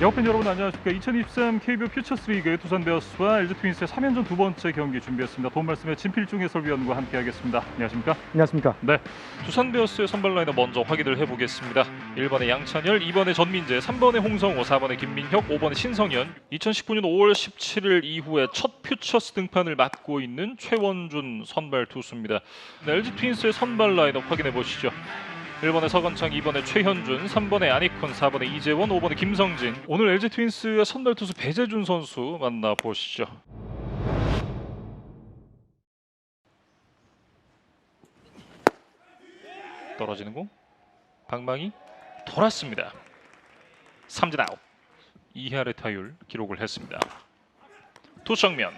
야구팬 여러분 안녕하십니까 2023 KBO 퓨처스 리그 두산 베어스와 LG 트윈스의 3연전 두 번째 경기 준비했습니다 도움 말씀에 진필중 해설위원과 함께 하겠습니다 안녕하십니까 안녕하십니까. 네 두산 베어스의 선발 라인업 먼저 확인을 해보겠습니다. 1번에 양찬열, 2번에 전민재, 3번에 홍성호, 4번에 김민혁, 5번에 신성현. 2019년 5월 17일 이후에 첫 퓨처스 등판을 맡고 있는 최원준 선발 투수입니다. 네, LG 트윈스의 선발 라인업 확인해 보시죠. 1번에 서건창, 2번에 최현준, 3번에 아니콘, 4번에 이재원, 5번에 김성진. 오늘 LG 트윈스의 선발 투수 배재준 선수 만나 보시죠. 떨어지는 공 방망이 돌았습니다. 삼진 아웃 2할의 타율 기록을 했습니다. 투정면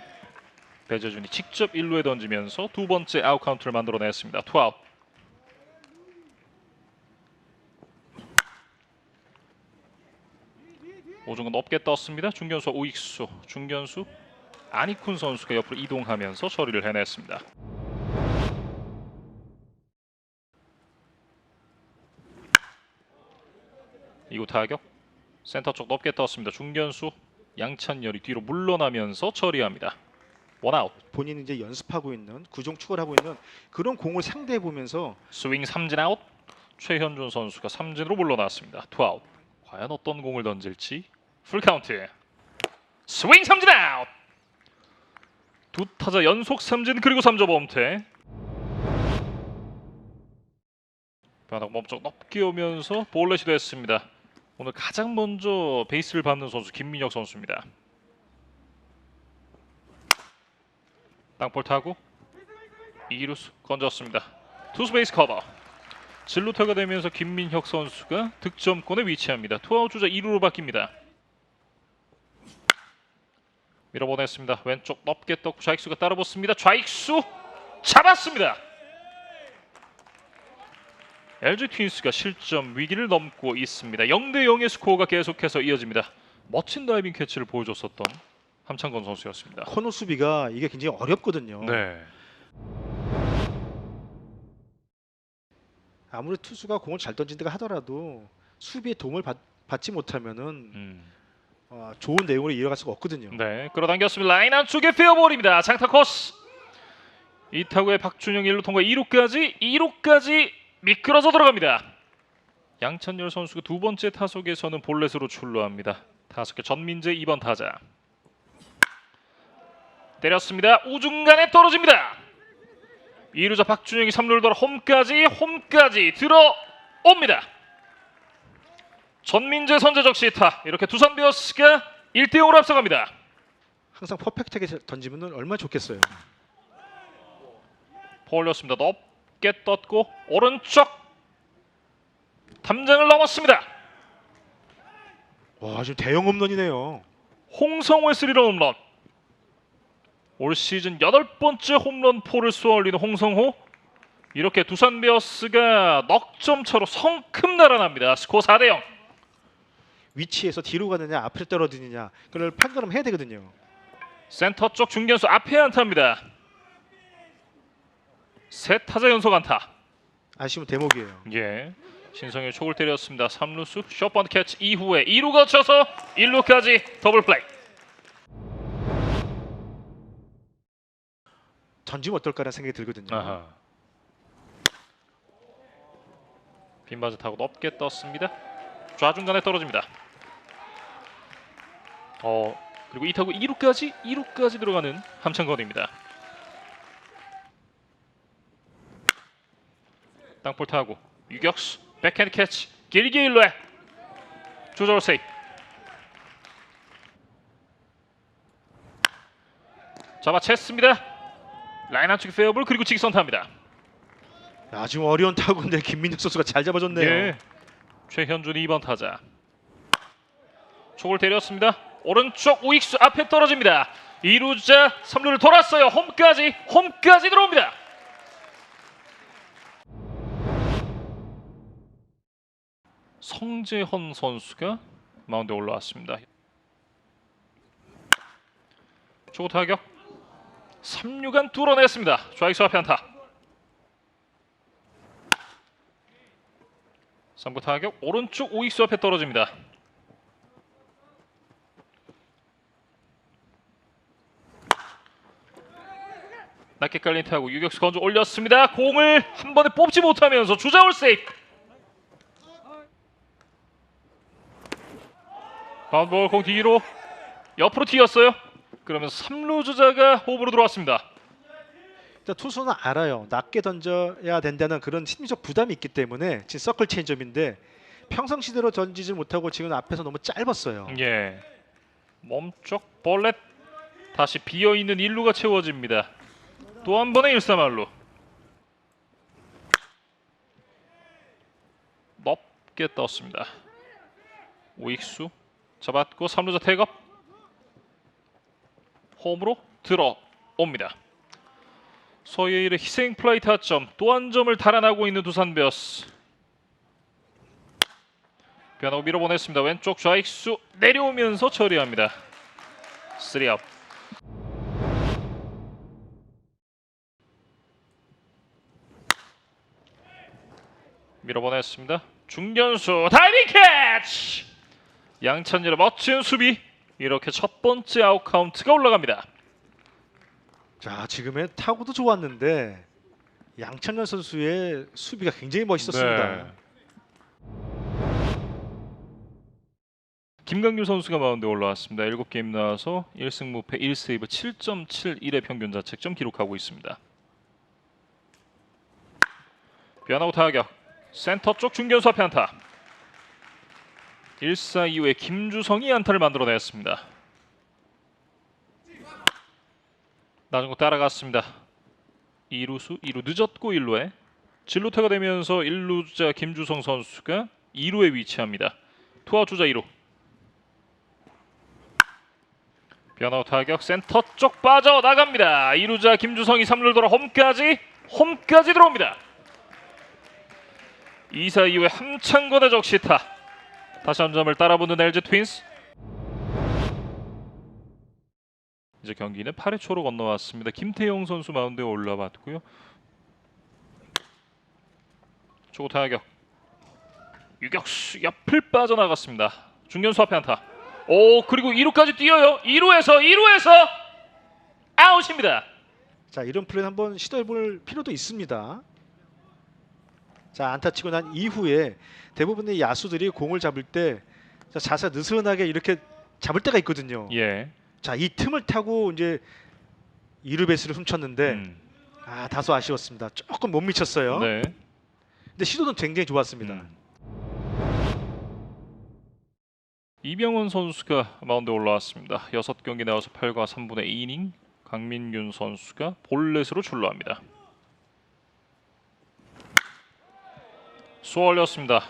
배재준이 직접 1루에 던지면서 두 번째 아웃 카운트를 만들어냈습니다. 투아웃 오중은 높게 떴습니다. 중견수 우익수 중견수 아니쿤 선수가 옆으로 이동하면서 처리를 해냈습니다. 이구 타격 센터 쪽 높게 떴습니다. 중견수 양찬열이 뒤로 물러나면서 처리합니다. 원아웃 본인이 이제 연습하고 있는 구종 축구를 하고 있는 그런 공을 상대해 보면서 스윙 삼진 아웃 최현준 선수가 삼진으로 물러났습니다. 투아웃 과연 어떤 공을 던질지 풀 카운트 스윙 삼진 아웃 두 타자 연속 삼진 그리고 3점 범퇴 변화가 몸쪽 높게 오면서 볼넷이 됐습니다. 오늘 가장 먼저 베이스를 밟는 선수 김민혁 선수입니다. 땅볼 타고 이루스 건졌습니다. 투수 베이스 커버. 진루타가 되면서 김민혁 선수가 득점권에 위치합니다. 투아웃 주자 2루로 바뀝니다. 밀어보냈습니다. 왼쪽 높게 떴고 좌익수가 따라붙습니다. 좌익수 잡았습니다. LG 트윈스가 실점 위기를 넘고 있습니다. 0대 0의 스코어가 계속해서 이어집니다. 멋진 다이빙 캐치를 보여줬었던 함창건 선수였습니다. 코너 수비가 이게 굉장히 어렵거든요. 네. 아무리 투수가 공을 잘 던진다고 하더라도 수비의 도움을 받, 받지 못하면은 음. 어, 좋은 내용으로 이어갈 수가 없거든요. 네, 끌어당겼습니다. 라인 안쪽에 페어볼입니다. 장타 코스. 이타구의 박준영 1루 통과 2루까지 2루까지 미끄러져 들어갑니다. 양찬열 선수가 두 번째 타석에서는 볼넷으로 출루합니다. 타석의 전민재 2번 타자. 때렸습니다. 우중간에 떨어집니다. 2루자 박준영이 3루를 돌아 홈까지 홈까지 들어옵니다. 전민재 선제적 시타. 이렇게 두산 베어스가 1대 0으로 앞서갑니다. 항상 퍼펙트하게 던지면 얼마나 좋겠어요. 올렸습니다. 높게 떴고 오른쪽 탐장을 넘었습니다. 와 지금 대형 홈런이네요. 홍성호의 스리런 홈런. 올 시즌 여덟 번째 홈런 포를 쏘아올리는 홍성호. 이렇게 두산 베어스가 넉 점 차로 성큼 날아납니다. 스코어 4대 0. 위치에서 뒤로 가느냐 앞을 떨어지느냐 그걸 판단을 해야 되거든요. 센터 쪽 중견수 앞에 안타입니다. 세 타자 연속 안타. 아쉬운 대목이에요. 예. 신성의 촉을 때렸습니다. 3루수 숏번 캐치 이후에 2루 거쳐서 1루까지 더블 플레이. 던지면 어떨까라는 생각이 들거든요. 아하. 빈바지 타고 높게 떴습니다. 좌중간에 떨어집니다. 어 그리고 이 타구 2루까지 2루까지 들어가는 함창건입니다. 땅볼 타고 유격수 백핸드 캐치 길게 1루에 조절 세이프 잡아챘습니다. 라인 안쪽 페어볼 그리고 직선타입니다. 야, 지금 어려운 타구인데 김민혁 선수가 잘 잡아줬네요. 예. 최현준 2번 타자. 촉을 때렸습니다. 오른쪽 우익수 앞에 떨어집니다. 2루자 3루를 돌았어요. 홈까지 홈까지 들어옵니다. 성재헌 선수가 마운드에 올라왔습니다. 초구 타격 3루간 뚫어냈습니다. 좌익수 앞에 안타. 3구 타격 오른쪽 우익수 앞에 떨어집니다. 낮게 깔린 타고 유격수 건조 올렸습니다. 공을 한 번에 뽑지 못하면서 주자올 세이프. 바운볼 공 뒤로 옆으로 튀었어요. 그러면서 3루 주자가 홈으로 들어왔습니다. 일단 투수는 알아요. 낮게 던져야 된다는 그런 심리적 부담이 있기 때문에 지금 서클 체인점인데 평상시대로 던지지 못하고 지금 앞에서 너무 짧았어요. 예. 몸쪽 볼넷 다시 비어 있는 일루가 채워집니다. 또 한 번의 1사말루. 높게 떴습니다. 우익수 잡았고 3루자 태업 홈으로 들어옵니다. 서예일의 희생 플라이 타점 또 한 점을 달아나고 있는 두산 베어스. 변하고 밀어보냈습니다. 왼쪽 좌익수 내려오면서 처리합니다. 3아웃. 밀어보냈습니다. 중견수 다이빙 캐치! 양찬열의 멋진 수비 이렇게 첫 번째 아웃 카운트가 올라갑니다. 자 지금의 타구도 좋았는데 양천현 선수의 수비가 굉장히 멋있었습니다. 네. 김강규 선수가 마운드에 올라왔습니다. 7게임 나와서 1승 무패 1세이브 7.71의 평균 자책점 기록하고 있습니다. 변화구 타격 센터 쪽 중견수 앞에 안타 1사 이후에 김주성이 안타를 만들어냈습니다. 공 따라갔습니다. 2루수 2루 늦었고 1루에 진루타가 되면서 1루 주자 김주성 선수가 2루에 위치합니다. 투아웃 주자 2루 변화우 타격 센터 쪽 빠져나갑니다. 2루자 김주성이 3루를 돌아 홈까지 홈까지 들어옵니다. 2사 이후에 함창권의 적시타 다시 한 점을 따라붙는 LG 트윈스 이제 경기는 8회 초로 건너왔습니다. 김태용 선수 마운드에 올라왔고요. 초구 타격 유격수 옆을 빠져나갔습니다. 중견수 앞에 안타. 오 그리고 2루까지 뛰어요. 2루에서 2루에서 아웃입니다. 자 이런 플레이 한번 시도해볼 필요도 있습니다. 자 안타 치고 난 이후에 대부분의 야수들이 공을 잡을 때 자, 자세 느슨하게 이렇게 잡을 때가 있거든요. 예. 자이 틈을 타고 이제 이루 베이스를 훔쳤는데 음, 아 다소 아쉬웠습니다. 조금 못 미쳤어요. 네. 근데 시도는 굉장히 좋았습니다. 음. 이병헌 선수가 마운드에 올라왔습니다. 6경기 나와서 8과 3분의 2이닝 강민균 선수가 볼넷으로 출루합니다. 쏘올렸습니다.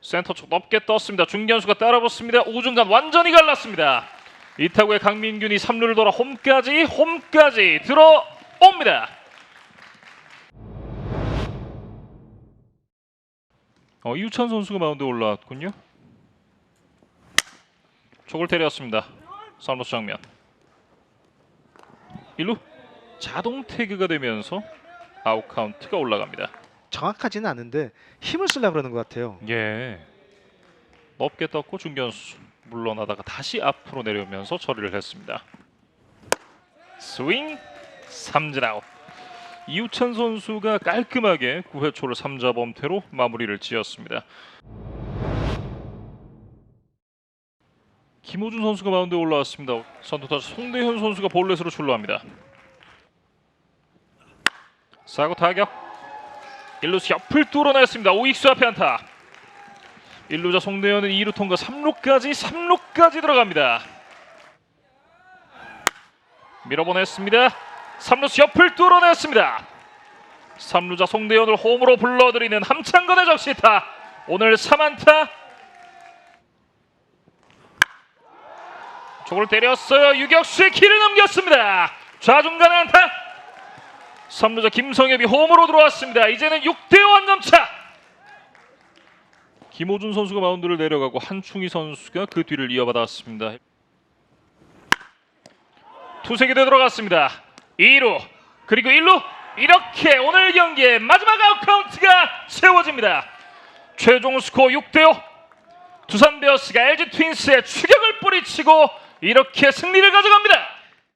센터 쪽 높게 떴습니다. 중견수가 따라붙습니다. 우중간 완전히 갈랐습니다. 이 타구에 강민균이 3루를 돌아 홈까지 홈까지 들어옵니다. 어, 이우찬 선수가 마운드에 올라왔군요. 촉을 때렸습니다. 3루수 장면. 1루 자동 태그가 되면서 아웃 카운트가 올라갑니다. 정확하지는 않은데 힘을 쓰려고 그러는 것 같아요. 예. 높게 떴고 중견수 물러나다가 다시 앞으로 내려오면서 처리를 했습니다. 스윙 삼진 아웃. 이우찬 선수가 깔끔하게 9회 초를 3자 범퇴로 마무리를 지었습니다. 김호준 선수가 마운드에 올라왔습니다. 선두타자 송대현 선수가 볼넷으로 출루합니다. 사구 타격 1루수 옆을 뚫어냈습니다. 오익수 앞에 안타. 1루자 송대현은 2루 통과 3루까지 3루까지 들어갑니다. 밀어보냈습니다. 3루수 옆을 뚫어냈습니다. 3루자 송대현을 홈으로 불러들이는 함창건의 적시타. 오늘 3안타. 쪽을 때렸어요. 유격수의 키를 넘겼습니다. 좌중간의 안타. 3루자 김성엽이 홈으로 들어왔습니다. 이제는 6대5 한점차. 김호준 선수가 마운드를 내려가고 한충희 선수가 그 뒤를 이어받았습니다. 투색이 되돌아갔습니다. 2루 그리고 1루 이렇게 오늘 경기의 마지막 아웃 카운트가 채워집니다. 최종 스코어 6대5 두산 베어스가 LG 트윈스의 추격을 뿌리치고 이렇게 승리를 가져갑니다.